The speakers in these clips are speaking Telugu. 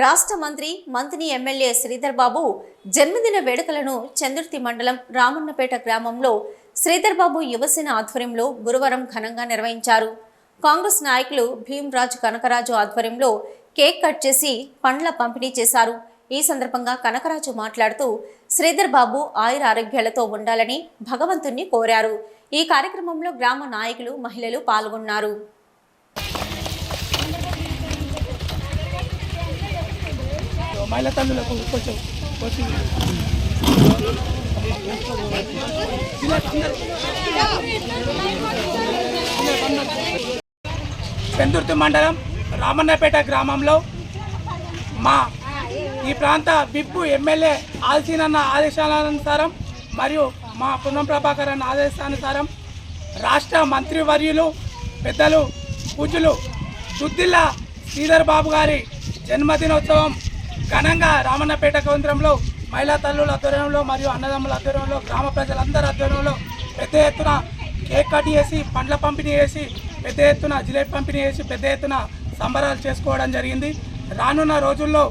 రాష్ట్ర మంత్రి మంత్రి ఎమ్మెల్యే శ్రీధర్ బాబు జన్మదిన వేడుకలను చందుర్తి మండలం రామన్నపేట గ్రామంలో శ్రీధర్ బాబు యువసేన ఆధ్వర్యంలో గురువారం ఘనంగా నిర్వహించారు. కాంగ్రెస్ నాయకులు భీమ్రాజ్ కనకరాజు ఆధ్వర్యంలో కేక్ కట్ చేసి పండ్ల పంపిణీ చేశారు. ఈ సందర్భంగా కనకరాజు మాట్లాడుతూ శ్రీధర్ బాబు ఆయుర ఆరోగ్యాలతో ఉండాలని భగవంతుణ్ణి కోరారు. ఈ కార్యక్రమంలో గ్రామ నాయకులు మహిళలు పాల్గొన్నారు. మహిళా తల్లులకు కొంచెం కొంచెం పెందుర్తి మండలం రామన్నపేట గ్రామంలో మా ఈ ప్రాంత విప్పు ఎమ్మెల్యే ఆల్సీనన్న ఆదేశాలనుసారం మరియు మా పున్నం ప్రభాకర్ అన్న ఆదేశానుసారం రాష్ట్ర మంత్రివర్యులు పెద్దలు పూజలు సుద్దిల్లా శ్రీధర్ బాబు గారి జన్మదినోత్సవం ఘనంగా రామన్నపేట కేంద్రంలో మహిళా తల్లుల ఆధ్వర్యంలో మరియు అన్నదమ్ముల ఆధ్వర్యంలో గ్రామ ప్రజలందరి ఆధ్వర్యంలో పెద్ద ఎత్తున కేక్ కట్ చేసి పండ్ల పంపిణీ చేసి పెద్ద ఎత్తున జిలేబీ పంపిణీ చేసి పెద్ద ఎత్తున సంబరాలు చేసుకోవడం జరిగింది. రానున్న రోజుల్లో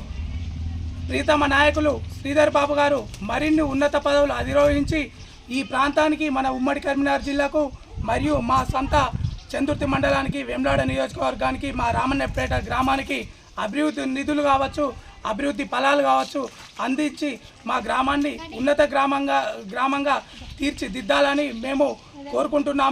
ప్రీతమ నాయకులు శ్రీధర్ బాబు గారు మరిన్ని ఉన్నత పదవులు అధిరోహించి ఈ ప్రాంతానికి మన ఉమ్మడి కరీంనగర్ జిల్లాకు మరియు మా సొంత చందుర్తి మండలానికి వెంలాడ నియోజకవర్గానికి మా రామన్నపేట గ్రామానికి అభివృద్ధి నిధులు కావచ్చు. అభివృద్ధి ఫలాలు కావచ్చు అందించి మా గ్రామాన్ని ఉన్నత గ్రామంగా గ్రామంగా తీర్చిదిద్దాలని మేము కోరుకుంటున్నాము.